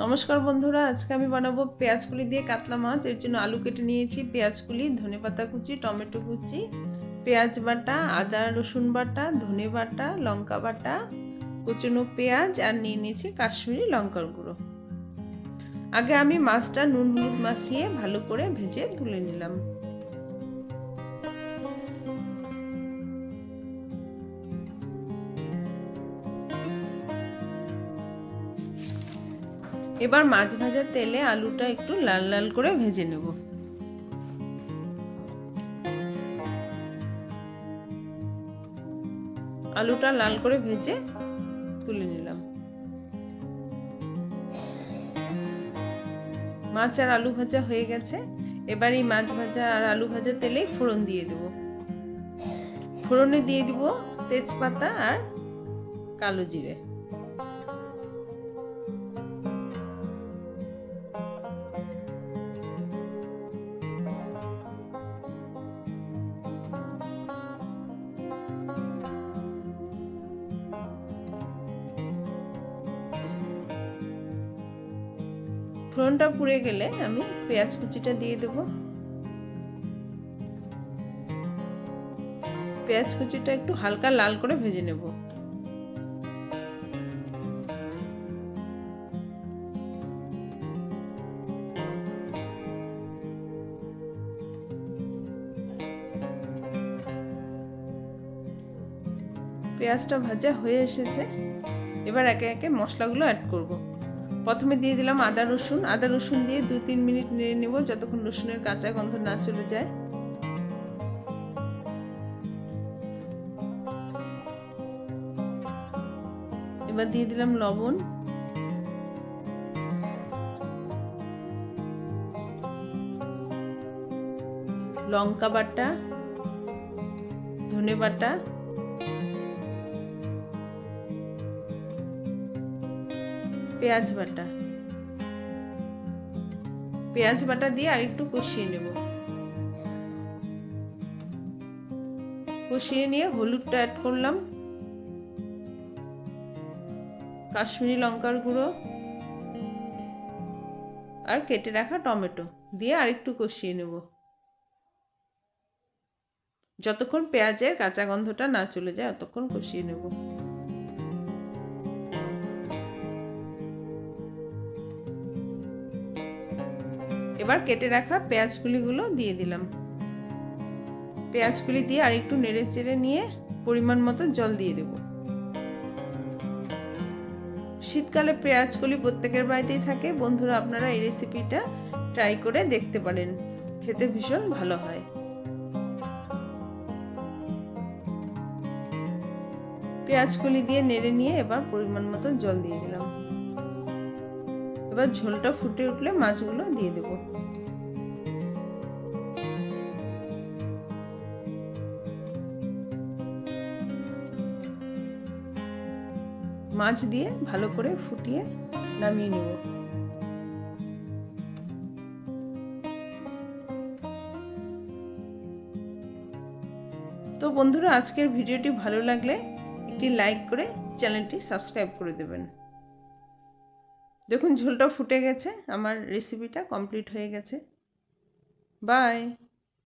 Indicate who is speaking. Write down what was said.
Speaker 1: নমস্কার বন্ধুরা, আজকে আমি বানাবো পেঁয়াজকুলি দিয়ে কাতলা মাছ। এর জন্য আলু কেটে নিয়েছি পেঁয়াজকুলি ধনে পাতা কুচি, টমেটো কুচি, পেঁয়াজ বাটা, আদা, রসুন বাটা, ধনে বাটা, লঙ্কা বাটা, কুচনো পেঁয়াজ, আর নিয়ে নিয়েছি কাশ্মীরি লঙ্কার গুঁড়ো। আগে আমি মাছটা নুন হলুদ মাখিয়ে ভালো করে ভেজে তুলে নিলাম। এবার মাছ ভাজার তেলে আলুটা একটু লাল লাল করে ভেজে নেব। আলুটা লাল করে ভেজে তুলে নিলাম। মাছ আর আলু ভাজা হয়ে গেছে। এবার এই মাছ ভাজা আর আলু ভাজা তেলেই ফোড়ন দিয়ে দেব। ফোড়নে দিয়ে দিব তেজপাতা আর কালো জিরে। ফোড়নটা পুড়ে গেলে আমি পেঁয়াজ কুচিটা দিয়ে দেব। পেঁয়াজ কুচিটা একটু হালকা লাল করে ভেজে নেব। পেঁয়াজটা ভাজা হয়ে এসেছে। এবার একে একে মশলাগুলো অ্যাড করব। প্রথমে দিয়ে দিলাম আদা রসুন। আদা রসুন দিয়ে দু তিন মিনিট নেড়ে নেব যতক্ষণ রসুনের কাঁচা গন্ধ না চলে যায়। এবার দিয়ে দিলাম লবণ। লঙ্কা বাটা, ধনে বাটা পেঁয়াজ বাটা। পেঁয়াজ বাটা দিয়ে আরেকটু কষিয়ে নেব। কষিয়ে নিয়ে হলুদটা অ্যাড করলাম। কাশ্মীরি লঙ্কার গুঁড়ো। আর কেটে রাখা টমেটো দিয়ে আরেকটু কষিয়ে নেব। যতক্ষণ পেঁয়াজের কাঁচা গন্ধটা না চলে যায় ততক্ষণ কষিয়ে নেব। এবার কেটে রাখা পেঁয়াজগুলিগুলো দিয়ে দিলাম। পেঁয়াজগুলি দিয়ে আর একটু নেড়ে চেড়ে নিয়ে পরিমাণ মতো জল দিয়ে দেব। শীতকালে পেঁয়াজগুলি প্রত্যেকের বাড়িতেই থাকে। বন্ধুরা, আপনারা এই রেসিপিটা ট্রাই করে দেখতে পারেন। খেতে ভীষণ ভালো হয়। পেঁয়াজগুলি দিয়ে নেড়ে নিয়ে এবার পরিমাণ মতো জল দিয়ে দিলাম। এবার ঝোলটা ফুটে উঠলে মাছগুলো দিয়ে দেব। মাছ দিয়ে ভালো করে ফুটিয়ে নামিয়ে নেব। তো বন্ধুরা, আজকের ভিডিওটি ভালো লাগলে একটি লাইক করে চ্যানেলটি সাবস্ক্রাইব করে দেবেন। দেখুন ঝোলটা ফুটে গেছে আমার রেসিপিটা কমপ্লিট হয়ে গেছে। বাই